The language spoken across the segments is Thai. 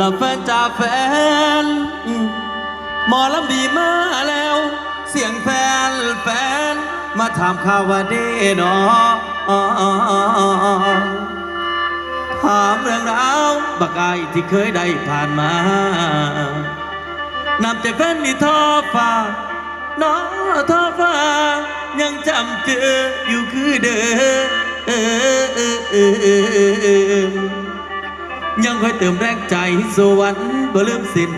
ละแฟนจ่าแฟนอืมหมอลำดีมาแล้ว เสียงแฟนแฟน มาถามข่าวว่าเด้นอถามเรื่องราวบักไอายที่เคยได้ผ่านมานับแต่แฟนนี่ท้อฟ้าน้อท้อฟ้า ยังจำเจออยู่คือเดิม ยังคอยเติมแรงใจสวรรค์บ่ลืมสิ้น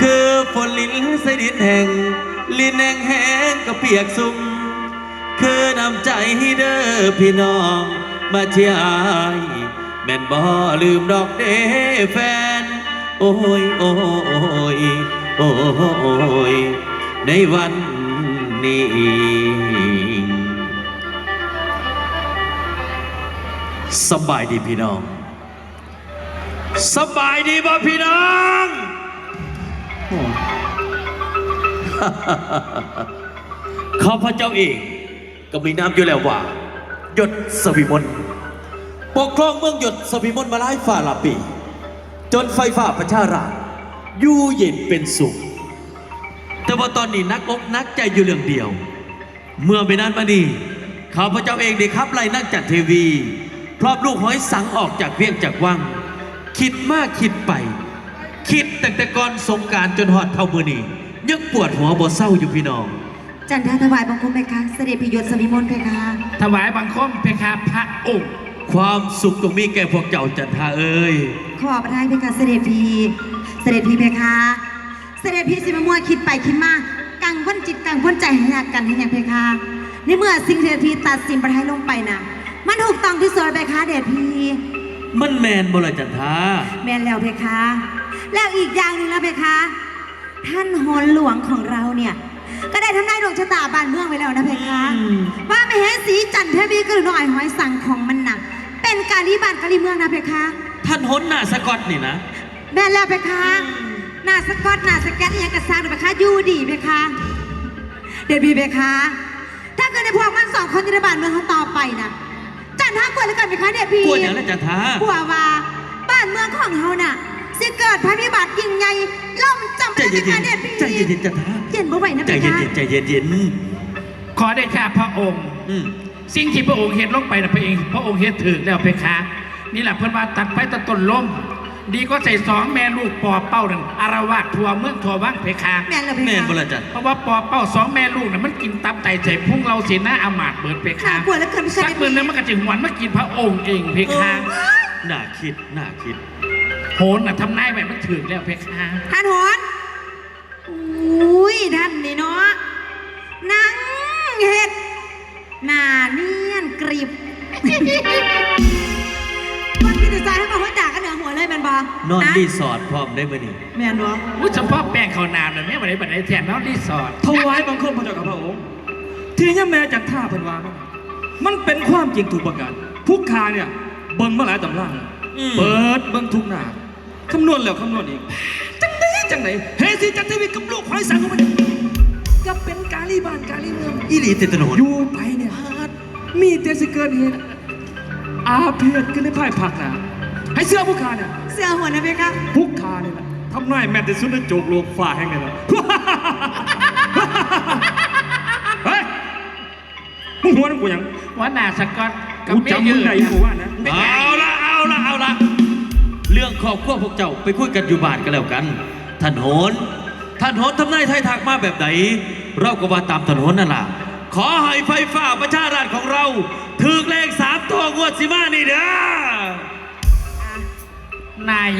คือฝนลิ้นใส่ดินแห่ง ลิ้นแห้งแห้งก็เปียกซุ่มคือนำใจให้เด้อพี่น้องมาเชียร์อ้ายแม่นบ่ลืมดอกเด้แฟน โอ้ยโอ้ยโอ้ยในวันนี้สบายดีพี่น้อง สบายดีบ่พี่น้องข้าพเจ้าเองก็มีน้ำอยู่แล้วว่า หยดสวิมลปกครองเมืองหยดสวิมลมาหลายฝ่าหลายปี จนไฟฟ้าประชาราชอยู่เย็นเป็นสุข แต่ว่าตอนนี้นักอกนักใจอยู่เรื่องเดียว เมื่อไม่นานมานี้ข้าพเจ้าเองได้ขับไล่นักจัดทีวี พร้อมลูกหอยสังออกจากเวียงจากวัง คิดมากคิดไป คิดตั้งแต่ก่อนสงกรารจนหอดเท่ามือนี้ยังปวดหัวบ่เศร้าอยู่พี่น้อง จันทาถวายบังคมเพคะ เสด็จพิยศสมิมนเพคะ ถวายบังคมเพคะพระองค์ความสุขตรงนี้แก่พวกเจ้าจันทาเอ้ยขอประทานเพคะเสด็จพีเสด็จพีเพคะ เสด็จพีสิมามัวคิดไปคิดมากังพ้นจิตกังพ้นใจให้ยากกันให้ยังเพคะในเมื่อสิ่งที่เสด็จพีตัดสินประทายลงไปนะมันถูกต้องที่สุดเพคะเดชพี มันแมนบ่ละจันทาแม่นแล้วเพคะ แล้วอีกอย่างหนึ่งแล้วเพคะ ท่านโหนหลวงของเราเนี่ย ก็ได้ทำนายดวงชะตาบ้านเมืองไว้แล้วนะเพคะว่าไม่เห็นสีจันทร์เทวีกระหน่อยหอยสังของมันหนัก เป็นกาลีบ้านกาลีเมืองนะเพคะ ท่านหนหน้าสกอตนี่นะ แม่นแล้วเพคะ หน้าสกอตหน้าสแกตอิหยังกระซังเพคะอยู่ดีเพคะ เดี๋ยวบีเพคะ ถ้าเกิดในพวกมันสองคนที่ในบ้านเมืองเขาต่อไปนะันท้ากวนแล้วกันเพคะเนี่ยพี่กลัวอย่างไรจันทากลัวว่าบ้านเมืองของเฮาน่ะสิเกิดภัยพิบัติยิ่งใหญ่ล่มจำเป็นเย็เพนคะเนี่ยพี่ใจเย็นๆจันทาเย็นบ่ไหวนะใจเพเย็นๆใจเย็นขอได้ค่พระองค์สิ่งที่พระองค์เห็นลงไปนะพระเองพระองค์เห็นถึงแล้วเพคะนี่แหละเพื่อนว่าตัดไปตัดต้นล้ม ดีก็ใส่สองแม่ลูกปอเป้านั่นอารวาสทัวเมืองทัววังเพคะแม่นแล้วเพแมนคะบ่ละจันเพราะว่าปอเป้าสองแม่ลูกน่ะมันกินตับไตใส่พุ่งเราเสียหน้าอามาดเบิดเพคะน่ากลัวแล้วเกินเพคะสักมือนึงมันก็จึงหวนมากินพระองค์เองเพคะน่าคิดน่าคิด โหนน่ะทำนายแบบมันถึงแล้วเพคะท่านโหนอุ้ยท่านนี่เนาะนั่งเห็ดหน้าเนียนกริบวันที่จะใจให้มาหัวด่ากันเหนือหัวเลยแม นบอนอนรีสอร์ทพร้อมได้มื้อนี้แมนบออุ้ยเฉพาะแป้งข้าวนามเลยแม่บันไดบันไดแถมแล้วรีสอร์ทถวายบังคมพระเจ้าข้าพระองค์ที่ย่าแม่จากท่าเพันวามันเป็นความจริงถูกประการทุกคาเนี่ยเบิ่งมาหลายตำราแล้วอืมเปิดเบิ่งทุกหน้าคำนวณแล้วคำนวณอีกจังไดจังไดเฮสิจันทวีกับลูกหอยสังของมันก็เป็นกาลีบ้านกาลีเมืองอีหลีติดถนนอยู่ไปเนี่ยมีแต่สิเกิดเหตุอาเพียรกันในภายผักนะให้เสื้อผู้คาเนี่ย เสื้อหัวนะเพคะพุกคาเนี่ยนะทำนายแม่นที่สุดในโจกโลกฝ่าแห่งเลยนะเฮ้ยมึงหัวนั่นกูยัง ว่าหนาสกอตกับกูเมียจำมึยืงนได้อยู่ว่านะ เอาละเอาละเอาละเรื่องครอบครัวพวกเจ้าไปคุยกันอยู่บ้านกันแล้วกัน ท่านโหน ท่านโหนทำนายไทายทักมาแบบไหน เราก็ว่าตามท่านโหนนั่นล่ะ ขอให้ไฟฟ้าประชาราชของเรา ถึกเลขสามตัวงวดสิมานี่เด้อ นาย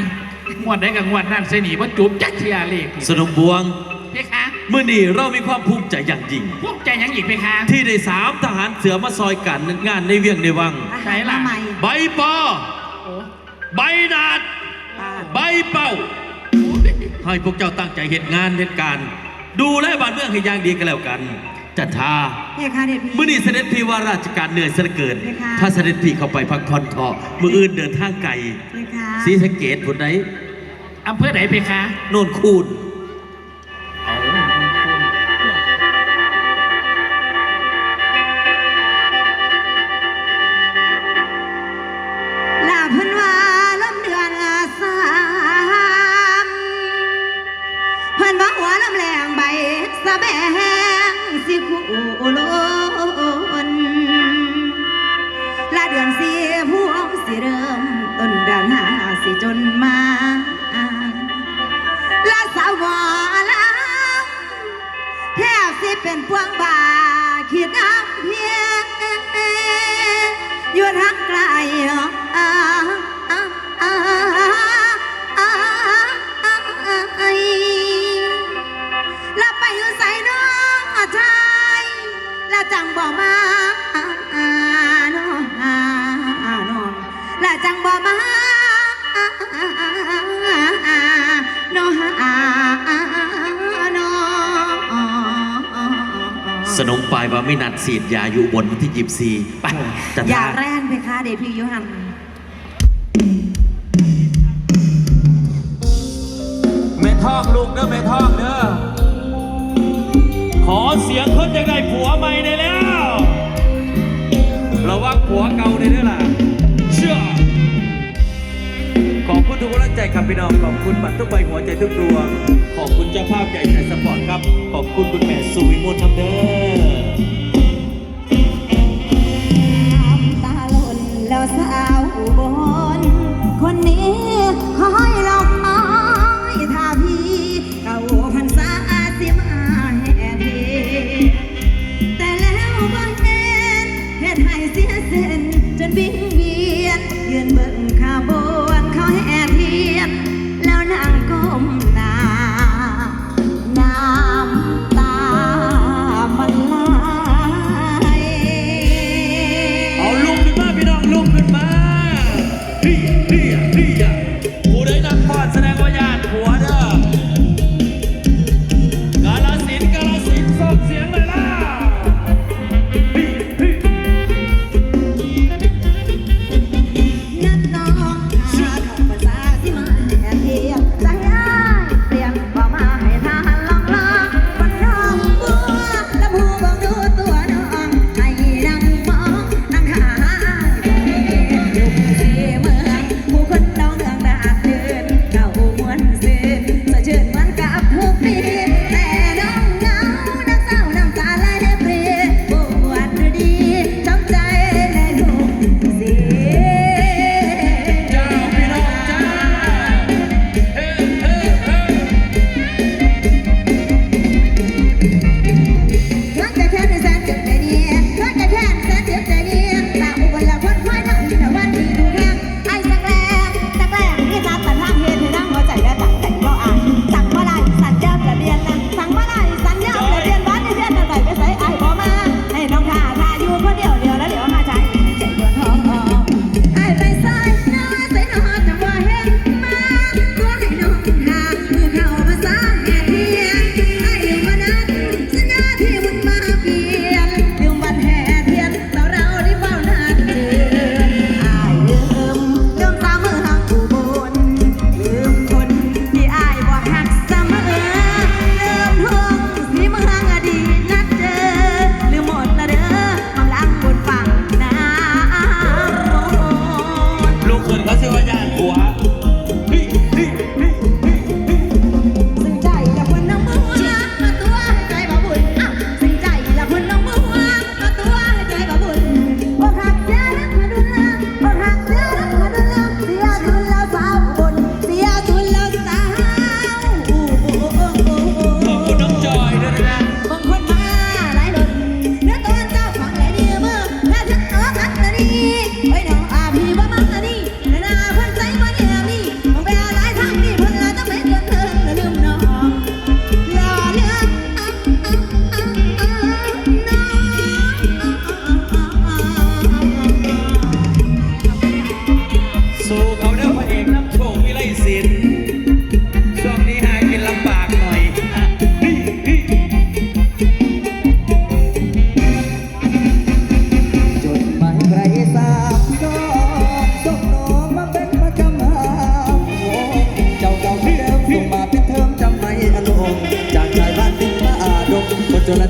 งวดได้กับงวดนั่นเสนีว่าจูบจักเทียเลขสนมบวง เพคะเมื่อนี้เรามีความภูมิใจอย่างยิ่งพวกใจยังอีกเพคะที่ได้สามทหารเสือมาซอยกันงานในเวียงในวัง อาหารมาใหม่ใบปอ โอ้ใบดาดใบเป่าให้พวกเจ้าตั้งใจเหตุงานเหตุการณ์ดูแลบ้านเมืองให้อย่างดีกันแล้วกัน จันทาเพคะเด็ดพี่ เมื่อนี้เสด็จพี่ว่าราชการเหนื่อยเสียเหลือเกินเพคะถ้าเสด็จพี่เข้าไปพักผ่อนเถาะมืออื่นเดินทางไกลเพคะสีสะเกตผลไหนอำเภอไหนเพคะ โน่นคูน วงบ่าขีดอ้ำเพียงอยู่ทางไกล สนมปลายว่าไม่นัดเสียดยาอยู่บนวันที่ยิบซีไปอท่าย่าแร่นเพค่ะเดพี่ยุหัน แม่ทองลูกเด้อแม่ทองเด้อขอเสียงคนจากได้ผัวใหม่ได้แล้ว ระวังผัวเก่าได้เด้อล่ะเชื่อ ทุกกำลังใจครับพี่น้อง ขอบคุณบัตรทุกใบหัวใจทุกดวง ขอบคุณเจ้าภาพใหญ่ไทยสปอร์ตครับ ขอบคุณคุณแม่สุวิมลน้ำเด้อตาลนแล้วสาวอุบลคนนี้คอย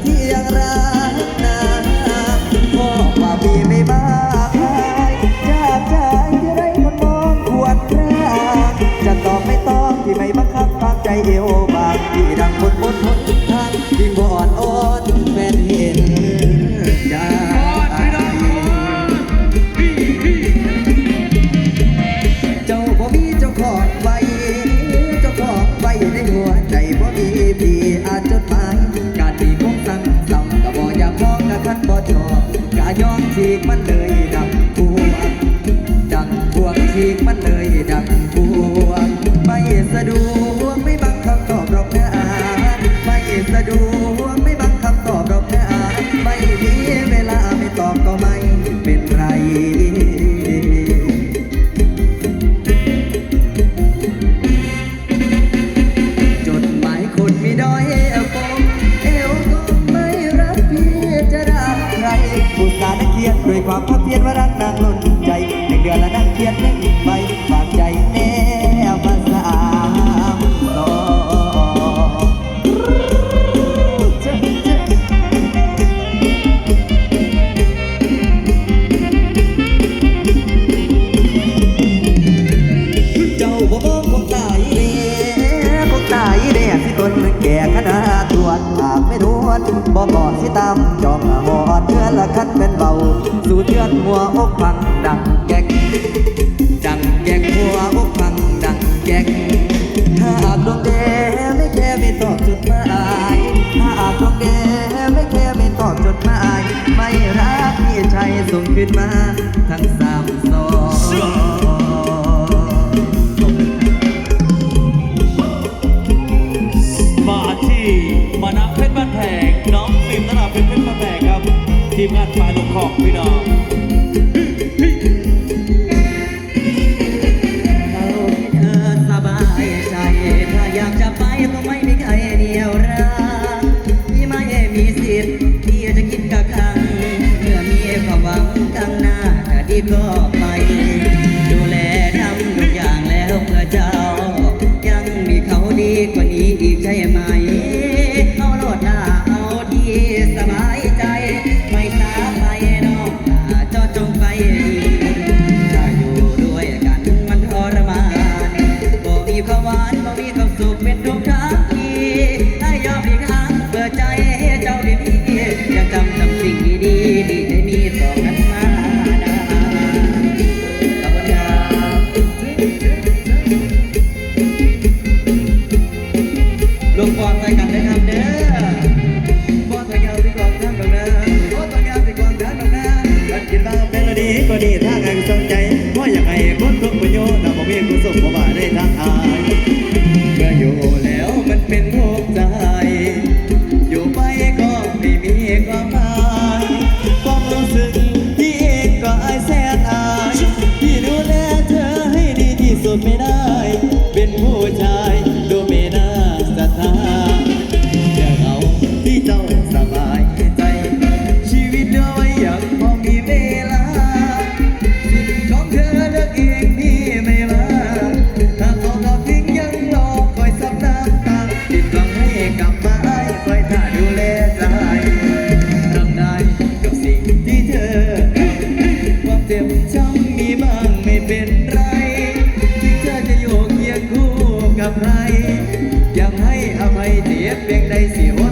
ที่ยังรักนะพ่อว่าพี่ไม่มา ชอบอย่ายอมทีมันเลยดับ บ่บ่สิตามจองหอดเทือนละคันเป็นเบา สู่เทือนหัวอกพังดังแกกดังแกกหัวอกพังดังแกกถ้าอาบดวงแดไม่แค่ไม่ตอบจุดหมายถ้าอาบดวงแดไม่แค่ไม่ตอบจุดหมายไม่รักพี่ชายส่งขึ้นมาทั้งสามสองมาที่มณะเพชรบ้านแพง ทีมงานฝ่ายลงขอบพี่น้อง สุดไม่ได้ Mayfield.